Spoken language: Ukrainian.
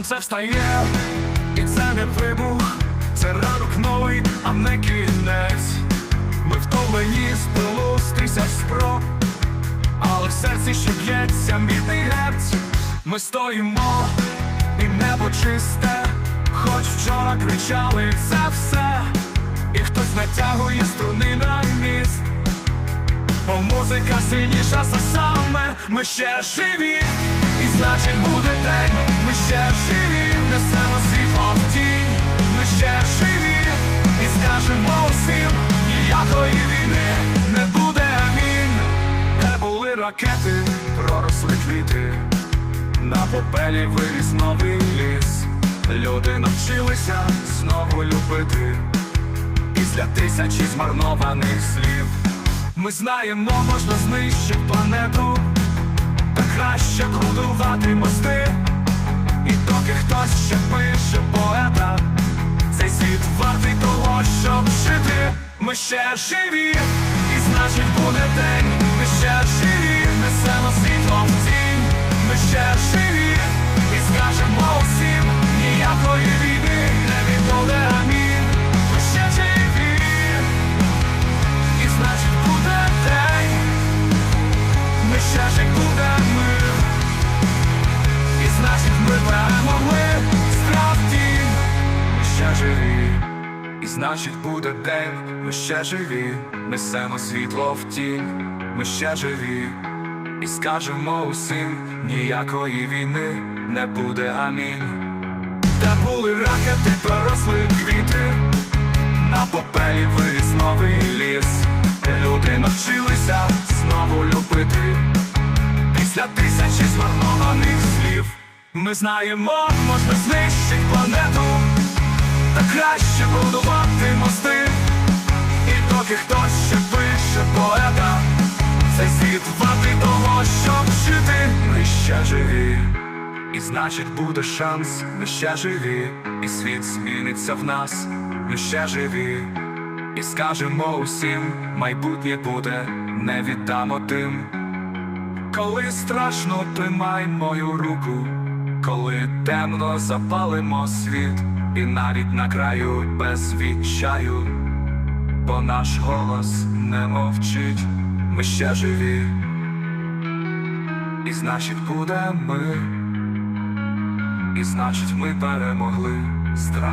Сонце встає, і це не вибух, це ранок новий, а не кінець. Ми втомлені з пилу з тисяч спроб, але в серці ще б'ється мідний герць. Ми стоїмо, і небо чисте, хоч вчора кричали це все, і хтось натягує струни на міст. Бо музика сильніша за саме, ми ще живі, значить буде день, ми ще живі, несемо світло в тінь, ми ще живі, і скажемо усім, ніякої війни не буде амінь. Де були ракети, проросли квіти, на попелі виріс новий ліс. Люди навчилися знову любити після тисячі змарнованих слів. Ми знаємо, можна знищити будувати мости. І доки хтось ще пише поета, цей світ вартий того, щоб жити. Ми ще живі, і значить буде день. Ми ще живі, несемо світло живі, і значить буде день, ми ще живі, несемо світло в тінь, ми ще живі, і скажемо усім, ніякої війни не буде амінь. Та були ракети, проросли квіти. На попелі виріс новий ліс, люди навчилися знову любити. Після тисячі змарнованих слів ми знаємо, можна знищити планету, краще будувати мости. І доки хтось ще пише поета, цей світ вартий того, щоб жити. Ми ще живі. І значить буде шанс, ми ще живі, і світ зміниться в нас, ми ще живі, і скажемо усім, майбутнє буде, не віддамо тим. Коли страшно, тримай мою руку, коли темно запалимо світ, і навіть на краю без відчаю, бо наш голос не мовчить, ми ще живі, і значить буде ми, І значить ми перемогли. Страх.